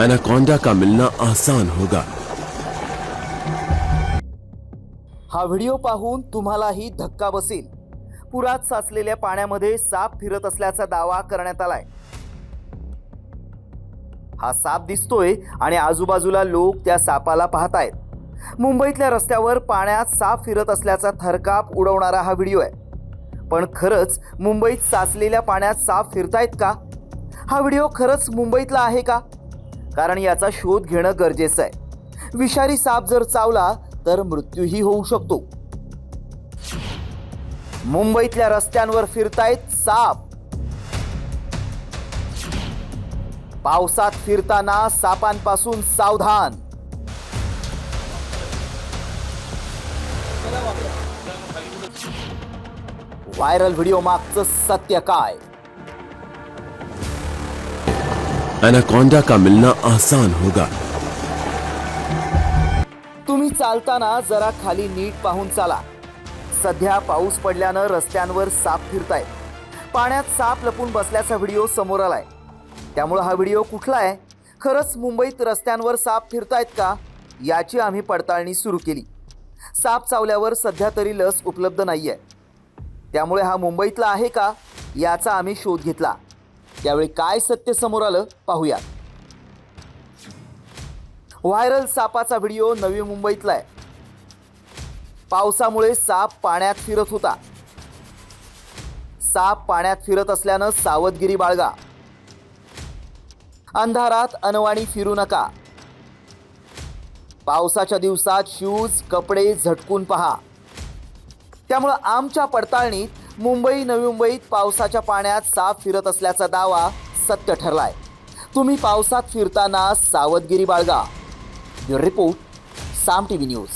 Anaconda का मिलना आसान होगा। हा व्हिडिओ पाहून तुम्हालाही धक्का बसेल. पुरात साचलेल्या पाण्यामध्ये साप फिरत असल्याचा दावा करण्यात आलाय. हा साप दिसतोय आणि आजूबाजूला लोक त्या सापाला पाहतायत. मुंबईतल्या रस्त्यावर पाण्यात साप फिरत असल्याचा थरकाप उडवणारा हा व्हिडिओ आहे. पण खरंच मुंबईत साचलेल्या पाण्यात साप फिरतायत का? हा व्हिडिओ खरंच मुंबईतला आहे का? कारण याचा शोध घेणं गरजेचं आहे. विषारी साप जर चावला तर मृत्यूही होऊ शकतो. मुंबईतल्या रस्त्यांवर फिरतायत साप. पावसात फिरताना सापांपासून सावधान. व्हायरल व्हिडिओ मागचं सत्य काय? एनाकोंडा का मिलना आसान होगा। तुम्ही चालताना जरा खाली नीट पाहून चाला. सध्या पाऊस पडल्यानं रस्त्यांवर साप फिरताय. पाण्यात साप लपून बसल्याचा व्हिडिओ समोर आलाय. त्यामुळे हा व्हिडिओ कुठला आहे? खरंच मुंबईत रस्त्यांवर साप फिरतायत का? याची आम्ही पडताळणी सुरू केली. साप चावल्यावर सध्या तरी लस उपलब्ध नाही आहे त्यामुळे हा मुंबईतला आहे का? याचा आम्ही शोध घेतला. त्यावेळी काय सत्य समोर आलं पाहूया. व्हायरल सापाचा व्हिडिओ नवी मुंबईतला आहे पावसामुळे साप पाण्यात फिरत होता. साप पाण्यात फिरत असल्यानं सावधगिरी बाळगा. अंधारात अनवाणी फिरू नका. पावसाच्या दिवसात शूज कपडे झटकून पहा. त्यामुळं आमच्या पडताळणीत मुंबई नवी मुंबईत पावसाच्या पाण्यात साप फिरत असल्याचा दावा सत्य ठरलाय. तुम्ही पावसात फिरताना सावधगिरी बाळगा. Bureau report Saam T V news.